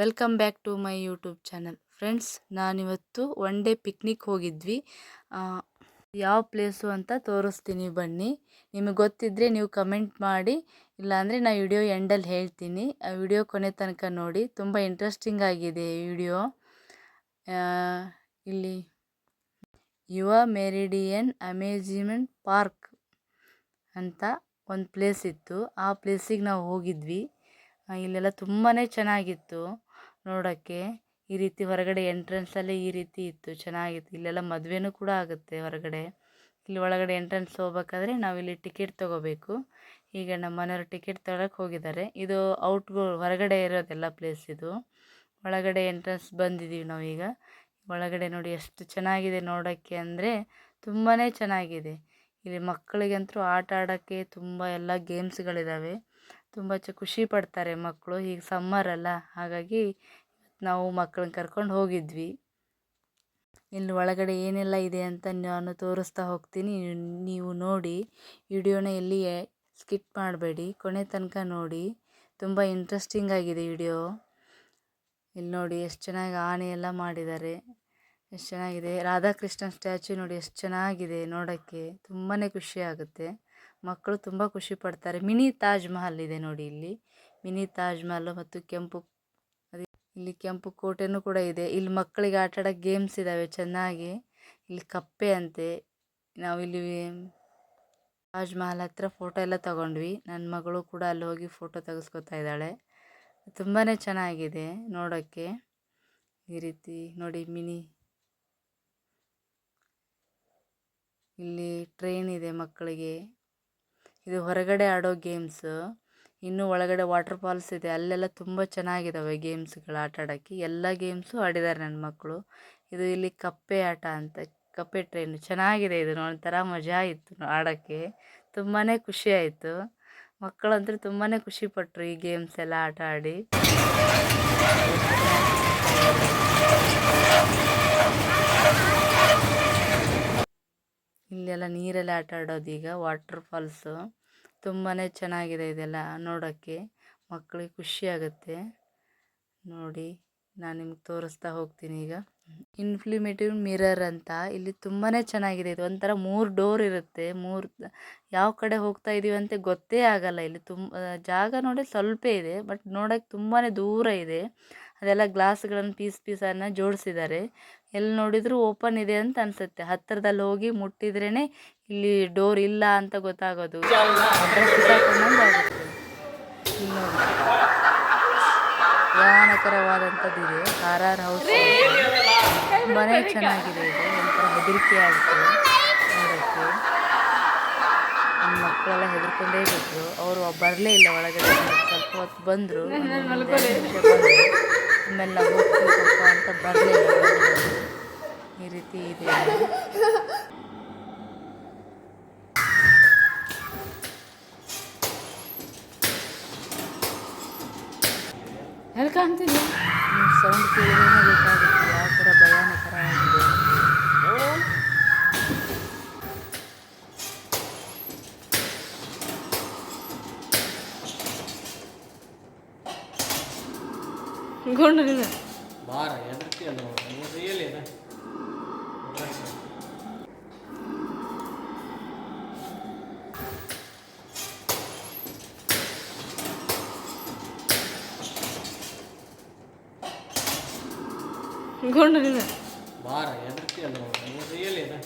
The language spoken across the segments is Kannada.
Welcome back to my YouTube channel. Friends, ನಾನಿವತ್ತು ಒನ್ ಡೇ ಪಿಕ್ನಿಕ್ ಹೋಗಿದ್ವಿ. ಯಾವ ಪ್ಲೇಸು ಅಂತ ತೋರಿಸ್ತೀನಿ ಬನ್ನಿ. ನಿಮಗೆ ಗೊತ್ತಿದ್ದರೆ ನೀವು ಕಮೆಂಟ್ ಮಾಡಿ, ಇಲ್ಲಾಂದರೆ ನಾನು ವಿಡಿಯೋ ಎಂಡಲ್ಲಿ ಹೇಳ್ತೀನಿ. ಆ ವಿಡಿಯೋ ಕೊನೆ ತನಕ ನೋಡಿ. ತುಂಬ ಇಂಟ್ರೆಸ್ಟಿಂಗ್ ಆಗಿದೆ ಈ ವಿಡಿಯೋ. ಇಲ್ಲಿ ಯುವ ಮೆರಿಡಿಯನ್ ಅಮೇಜಿಮೆಂಟ್ ಪಾರ್ಕ್ ಅಂತ ಒಂದು ಪ್ಲೇಸ್ ಇತ್ತು. ಆ ಪ್ಲೇಸಿಗೆ ನಾವು ಹೋಗಿದ್ವಿ. ಇಲ್ಲೆಲ್ಲ ತುಂಬಾ ಚೆನ್ನಾಗಿತ್ತು. ನೋಡೋಕ್ಕೆ ಈ ರೀತಿ ಹೊರಗಡೆ ಎಂಟ್ರೆನ್ಸಲ್ಲೇ ಈ ರೀತಿ ಇತ್ತು, ಚೆನ್ನಾಗಿತ್ತು. ಇಲ್ಲೆಲ್ಲ ಮದುವೆನೂ ಕೂಡ ಆಗುತ್ತೆ ಹೊರಗಡೆ. ಇಲ್ಲಿ ಒಳಗಡೆ ಎಂಟ್ರೆನ್ಸ್ ಹೋಗ್ಬೇಕಾದ್ರೆ ನಾವಿಲ್ಲಿ ಟಿಕೆಟ್ ತೊಗೋಬೇಕು. ಈಗ ನಮ್ಮ ಮನೆಯವರು ಟಿಕೆಟ್ ತೊಗೊಳಕ್ಕೆ ಹೋಗಿದ್ದಾರೆ. ಇದು ಔಟ್ಗೋ ಹೊರಗಡೆ ಇರೋದೆಲ್ಲ ಪ್ಲೇಸ್ ಇದು. ಒಳಗಡೆ ಎಂಟ್ರೆನ್ಸ್ ಬಂದಿದ್ದೀವಿ ನಾವೀಗ ಒಳಗಡೆ ನೋಡಿ ಎಷ್ಟು ಚೆನ್ನಾಗಿದೆ ನೋಡೋಕ್ಕೆ ಅಂದರೆ ತುಂಬಾ ಚೆನ್ನಾಗಿದೆ. ಇಲ್ಲಿ ಮಕ್ಕಳಿಗಂತೂ ಆಟ ಆಡೋಕ್ಕೆ ತುಂಬ ಎಲ್ಲ ಗೇಮ್ಸ್ಗಳಿದ್ದಾವೆ ತುಂಬ ಚ ಖುಷಿ ಪಡ್ತಾರೆ ಮಕ್ಕಳು. ಈಗ ಸಮ್ಮರ್ ಅಲ್ಲ. ಹಾಗಾಗಿ ನಾವು ಮಕ್ಕಳನ್ನ ಕರ್ಕೊಂಡು ಹೋಗಿದ್ವಿ. ಇಲ್ಲಿ ಒಳಗಡೆ ಏನೆಲ್ಲ ಇದೆ ಅಂತ ನಾನು ತೋರಿಸ್ತಾ ಹೋಗ್ತೀನಿ. ನೀವು ನೋಡಿ, ವಿಡಿಯೋನ ಎಲ್ಲಿ ಸ್ಕಿಪ್ ಮಾಡಬೇಡಿ, ಕೊನೆ ತನಕ ನೋಡಿ. ತುಂಬ ಇಂಟ್ರೆಸ್ಟಿಂಗ್ ಆಗಿದೆ ವಿಡಿಯೋ. ಇಲ್ಲಿ ನೋಡಿ ಎಷ್ಟು ಚೆನ್ನಾಗಿ ಆನೆ ಎಲ್ಲ ಮಾಡಿದ್ದಾರೆ. ಎಷ್ಟು ಚೆನ್ನಾಗಿದೆ. ರಾಧಾಕೃಷ್ಣ ಸ್ಟ್ಯಾಚು ನೋಡಿ ಎಷ್ಟು ಚೆನ್ನಾಗಿದೆ ನೋಡೋಕ್ಕೆ. ತುಂಬಾ ಖುಷಿ ಆಗುತ್ತೆ. ಮಕ್ಕಳು ತುಂಬ ಖುಷಿ ಪಡ್ತಾರೆ. ಮಿನಿ ತಾಜ್ ಮಹಲ್ ಇದೆ ನೋಡಿ ಇಲ್ಲಿ. ಮಿನಿ ತಾಜ್ ಮಹಲ್ ಮತ್ತು ಕೆಂಪು ಇಲ್ಲಿ ಕೆಂಪು ಕೋಟೆನೂ ಕೂಡ ಇದೆ. ಇಲ್ಲಿ ಮಕ್ಕಳಿಗೆ ಆಟ ಆಡೋ ಗೇಮ್ಸ್ ಇದಾವೆ ಚೆನ್ನಾಗಿ. ಇಲ್ಲಿ ಕಪ್ಪೆ ಅಂತೆ. ಇಲ್ಲಿ ತಾಜ್ ಮಹಲ್ ಹತ್ರ ಫೋಟೋ ಎಲ್ಲ ತಗೊಂಡ್ವಿ. ನನ್ನ ಮಗಳು ಕೂಡ ಅಲ್ಲಿ ಹೋಗಿ ಫೋಟೋ ತೆಗೆಸ್ಕೊತಾ ಇದ್ದಾಳೆ. ತುಂಬಾ ಚೆನ್ನಾಗಿದೆ ನೋಡೋಕ್ಕೆ. ಈ ರೀತಿ ನೋಡಿ ಮಿನಿ. ಇಲ್ಲಿ ಟ್ರೈನ್ ಇದೆ ಮಕ್ಕಳಿಗೆ. ಇದು ಹೊರಗಡೆ ಆಡೋ ಗೇಮ್ಸ್ ಇನ್ನು ಒಳಗಡೆ ವಾಟರ್ ಫಾಲ್ಸ್ ಇದೆ. ಅಲ್ಲೆಲ್ಲ ತುಂಬ ಚೆನ್ನಾಗಿದ್ದಾವೆ ಗೇಮ್ಸ್ಗಳು ಆಟ ಆಡೋಕ್ಕೆ ಎಲ್ಲ ಗೇಮ್ಸು ಆಡಿದ್ದಾರೆ ನನ್ನ ಮಕ್ಕಳು. ಇದು ಇಲ್ಲಿ ಕಪ್ಪೆ ಆಟ ಅಂತ, ಕಪ್ಪೆ ಟ್ರೈನು ಚೆನ್ನಾಗಿದೆ ಇದು ಒಂಥರ ಮಜಾ ಇತ್ತು ಆಡೋಕ್ಕೆ ತುಂಬಾ ಖುಷಿ ಆಯಿತು. ಮಕ್ಕಳಂತೂ ತುಂಬಾ ಖುಷಿಪಟ್ಟರು ಈ ಗೇಮ್ಸ್ ಎಲ್ಲ ಆಟ ಆಡಿ. ಇಲ್ಲೆಲ್ಲ ನೀರಲ್ಲಿ ಆಟ ಆಡೋದು ಈಗ ವಾಟರ್ ಫಾಲ್ಸು. ತುಂಬಾ ಚೆನ್ನಾಗಿದೆ ಇದೆಲ್ಲ ನೋಡೋಕ್ಕೆ. ಮಕ್ಕಳಿಗೆ ಖುಷಿ ಆಗುತ್ತೆ. ನೋಡಿ, ನಾನು ನಿಮ್ಗೆ ತೋರಿಸ್ತಾ ಹೋಗ್ತೀನಿ ಈಗ. ಇನ್ಫ್ಲಿಮೇಟಿವ್ ಮಿರರ್ ಅಂತ ಇಲ್ಲಿ ತುಂಬಾ ಚೆನ್ನಾಗಿದೆ. ಇದು ಒಂಥರ ಮೂರು ಡೋರ್ ಇರುತ್ತೆ. ಮೂರು ಯಾವ ಕಡೆ ಹೋಗ್ತಾ ಇದ್ದೀವಿ ಅಂತ ಗೊತ್ತೇ ಆಗಲ್ಲ. ಇಲ್ಲಿ ತುಂಬ ಜಾಗ ನೋಡಿ ಸ್ವಲ್ಪ ಇದೆ, ಬಟ್ ನೋಡೋಕ್ಕೆ ತುಂಬಾ ದೂರ ಇದೆ. ಅದೆಲ್ಲ ಗ್ಲಾಸ್ಗಳನ್ನು ಪೀಸ್ ಪೀಸನ್ನು ಜೋಡಿಸಿದ್ದಾರೆ. ಎಲ್ಲಿ ನೋಡಿದರೂ ಓಪನ್ ಇದೆ ಅಂತ ಅನಿಸುತ್ತೆ. ಹತ್ತಿರದಲ್ಲಿ ಹೋಗಿ ಮುಟ್ಟಿದ್ರೇ ಇಲ್ಲಿ ಡೋರ್ ಇಲ್ಲ ಅಂತ ಗೊತ್ತಾಗೋದು. ಭಯಾನಕರವಾದಂಥದ್ದು ಇದೆ. ಆರ್ ಆರ್ ಹೌಸ್ ತುಂಬಾ ಚೆನ್ನಾಗಿದೆ ಇದು. ಒಂಥರ ಹೆದರಿಕೆ ಆಗುತ್ತೆ ನೋಡೋಕ್ಕೆ. ನಮ್ಮ ಮಕ್ಕಳೆಲ್ಲ ಹೆದರ್ಕೊಂಡೇ ಬಿಟ್ಟರು ಅವರು ಬರಲೇ ಇಲ್ಲ ಒಳಗಡೆ. ಸ್ವಲ್ಪ ಹೊತ್ತು ಬಂದರು. ಆಮೇಲೆ ನಾವು ಅಂತ ಬರಲಿಲ್ಲ ಈ ರೀತಿ ಇದೆ. ಹೇಳ್ಕೊಂತೀನಿ ಸೌಂಡ್ ಕೇಳಿದ್ರೆ ಗೊತ್ತಾಗುತ್ತೆ ಗೊಂಡು ಬಾರ ಎದರ್ತಿಯಲ್ಲ ರಿಯಲ್ ಇದೆ ಗೊಂಡು ಬಾರ ಎದರ್ತಿಯಲ್ಲ ರಿಯಲ್ ಇದೆ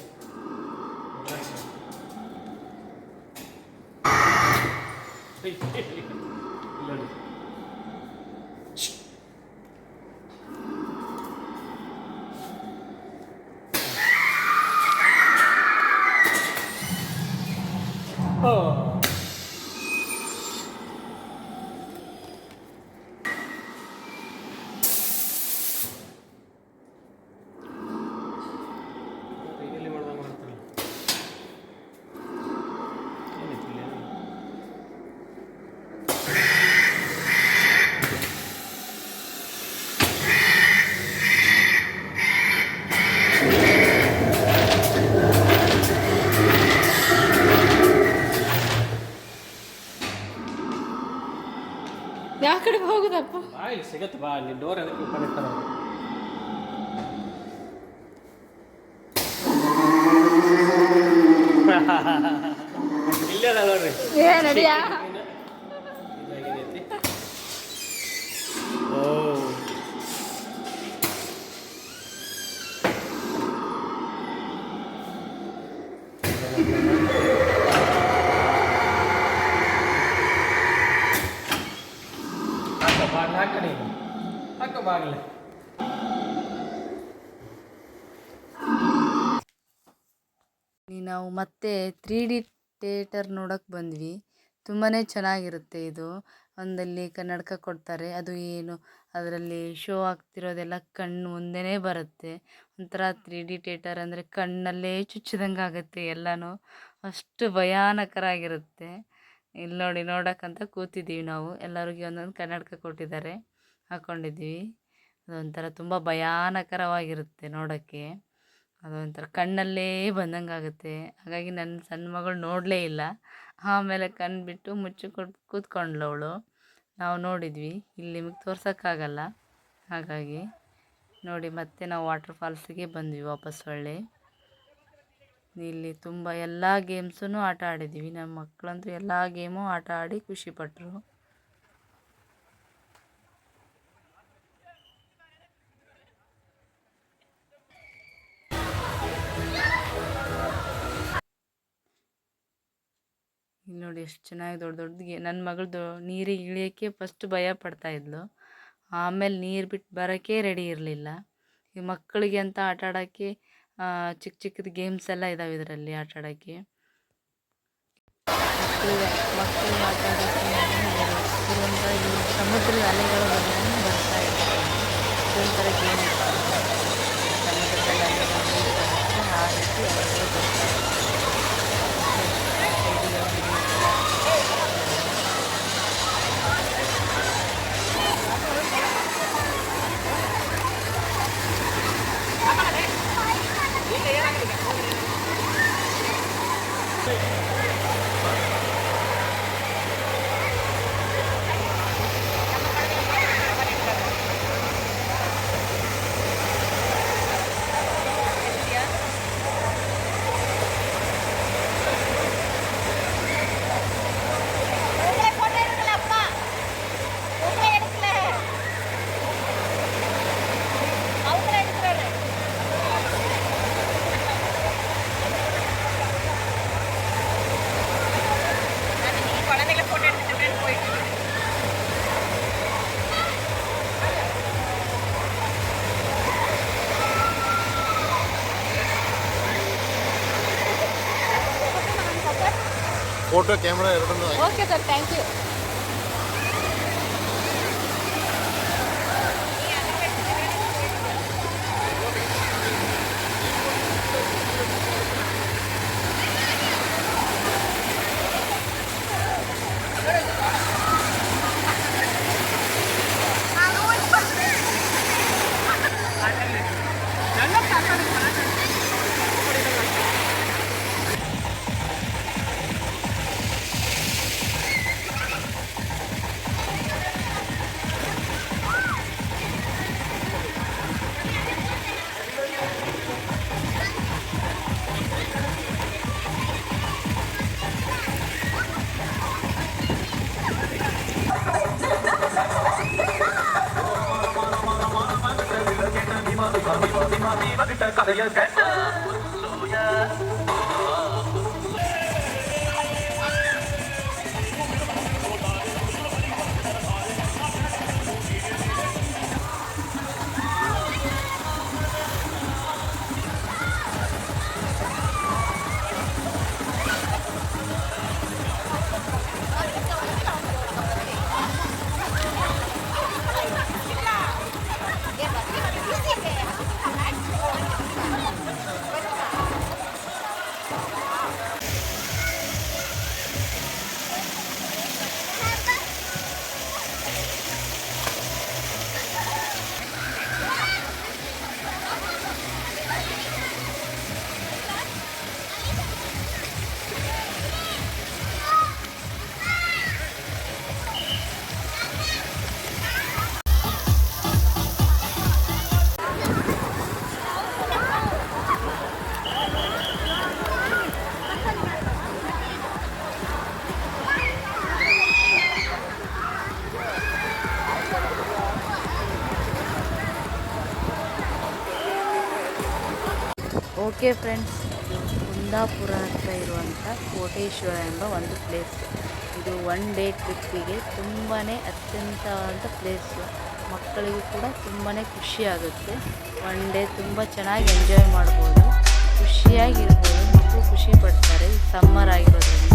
ನೋಡಿ ಸಿಗತ್ತೆ ಬಾ ಅಲ್ಲಿ ಡೋರ್ ಅದಕ್ಕೆ ಓಪನ್ ಇರ್ತಾರೆ. ಇಲ್ಲೇ ನೋಡ್ರಿ? ಏ ನಡಿಯಾ? ಬಾಗಿಲು. ನಾವು ಮತ್ತೆ ತ್ರೀ ಡಿ ಥಿಯೇಟರ್ ನೋಡೋಕ್ಕೆ ಬಂದ್ವಿ. ತುಂಬಾ ಚೆನ್ನಾಗಿರುತ್ತೆ ಇದು. ಒಂದಲ್ಲಿ ಕನ್ನಡಕ ಕೊಡ್ತಾರೆ. ಅದು ಏನು? ಅದರಲ್ಲಿ ಶೋ ಆಗ್ತಿರೋದೆಲ್ಲ ಕಣ್ಣು ಮುಂದೆನೇ ಬರುತ್ತೆ. ಒಂಥರ ತ್ರೀ ಡಿ ಥಿಯೇಟರ್ ಅಂದರೆ ಕಣ್ಣಲ್ಲೇ ಚುಚ್ಚಿದಂಗೆ ಆಗುತ್ತೆ ಎಲ್ಲನೂ. ಅಷ್ಟು ಭಯಾನಕರಾಗಿರುತ್ತೆ. ಇಲ್ಲಿ ನೋಡಿ ನೋಡೋಕ್ಕಂತ ಕೂತಿದ್ದೀವಿ ನಾವು. ಎಲ್ಲರಿಗೂ ಒಂದೊಂದು ಕನ್ನಡಕ ಕೊಟ್ಟಿದ್ದಾರೆ. ಹಾಕ್ಕೊಂಡಿದ್ದೀವಿ ಅದೊಂಥರ ತುಂಬ ಭಯಾನಕರವಾಗಿರುತ್ತೆ ನೋಡೋಕ್ಕೆ. ಅದೊಂಥರ ಕಣ್ಣಲ್ಲೇ ಬಂದಂಗೆ ಆಗುತ್ತೆ ಹಾಗಾಗಿ ನನ್ನ ಸಣ್ಣ ಮಗಳು ನೋಡಲೇ ಇಲ್ಲ. ಆಮೇಲೆ ಕಣ್ಣು ಬಿಟ್ಟು ಮುಚ್ಚಿಕೊಂಡು ಕೂತ್ಕೊಂಡ್ಳು ಅವಳು ನಾವು ನೋಡಿದ್ವಿ. ಇಲ್ಲಿ ನಿಮಗೆ ತೋರ್ಸೋಕ್ಕಾಗಲ್ಲ. ಹಾಗಾಗಿ ನೋಡಿ ಮತ್ತೆ ನಾವು ವಾಟರ್ ಫಾಲ್ಸಿಗೆ ಬಂದ್ವಿ ವಾಪಸ್ ಹೊಳ್ಳಿ ಇಲ್ಲಿ ತುಂಬ ಎಲ್ಲ ಗೇಮ್ಸೂ ಆಟ ಆಡಿದ್ವಿ. ನಮ್ಮ ಮಕ್ಕಳಂತೂ ಎಲ್ಲ ಗೇಮು ಆಟ ಆಡಿ ಖುಷಿಪಟ್ಟರು ಇಲ್ಲಿ ನೋಡಿ ಎಷ್ಟು ಚೆನ್ನಾಗಿ ದೊಡ್ಡ ದೊಡ್ಡಗೆ ನನ್ನ ಮಗಳದು ನೀರಿಗೆ ಇಳಿಯೋಕ್ಕೆ ಫಸ್ಟ್ ಭಯ ಪಡ್ತಾ ಇದ್ಲು. ಆಮೇಲೆ ನೀರು ಬಿಟ್ಟು ಬರೋಕ್ಕೆ ರೆಡಿ ಇರಲಿಲ್ಲ. ಈ ಮಕ್ಕಳಿಗೆ ಅಂತ ಆಟ ಆಡೋಕ್ಕೆ ಚಿಕ್ಕ ಚಿಕ್ಕದು ಗೇಮ್ಸ್ ಎಲ್ಲ ಇದಾವೆ ಇದರಲ್ಲಿ ಆಟ ಆಡೋಕ್ಕೆ. ಮಕ್ಕಳು ಆಟ ಆಡೋಕ್ಕೆ ಸಮುದ್ರದ ಅಲೆಗಳು ಬರ್ತಾ ಇರ್ತವೆ ಒಂಥರ game photo camera okay sir thank you 大的烟改 okay friends, Kundapura ಹತ್ರ ಇರುವಂಥ ಕೋಟೇಶ್ವರ ಎಂಬ ಒಂದು ಪ್ಲೇಸ್ ಇದು ಒನ್ ಡೇ ಟ್ರಿಪ್ಪಿಗೆ ತುಂಬಾ ಅತ್ಯಂತವಾದಂಥ ಪ್ಲೇಸು ಮಕ್ಕಳಿಗೂ ಕೂಡ ತುಂಬಾ ಖುಷಿಯಾಗುತ್ತೆ ಒನ್ ಡೇ ತುಂಬ ಚೆನ್ನಾಗಿ ಎಂಜಾಯ್ ಮಾಡ್ಬೋದು. ಖುಷಿಯಾಗಿರ್ಬೋದು. ಮಕ್ಕಳು ಖುಷಿ ಪಡ್ತಾರೆ. ಸಮ್ಮರ್ ಆಗಿರೋದ್ರಿಂದ.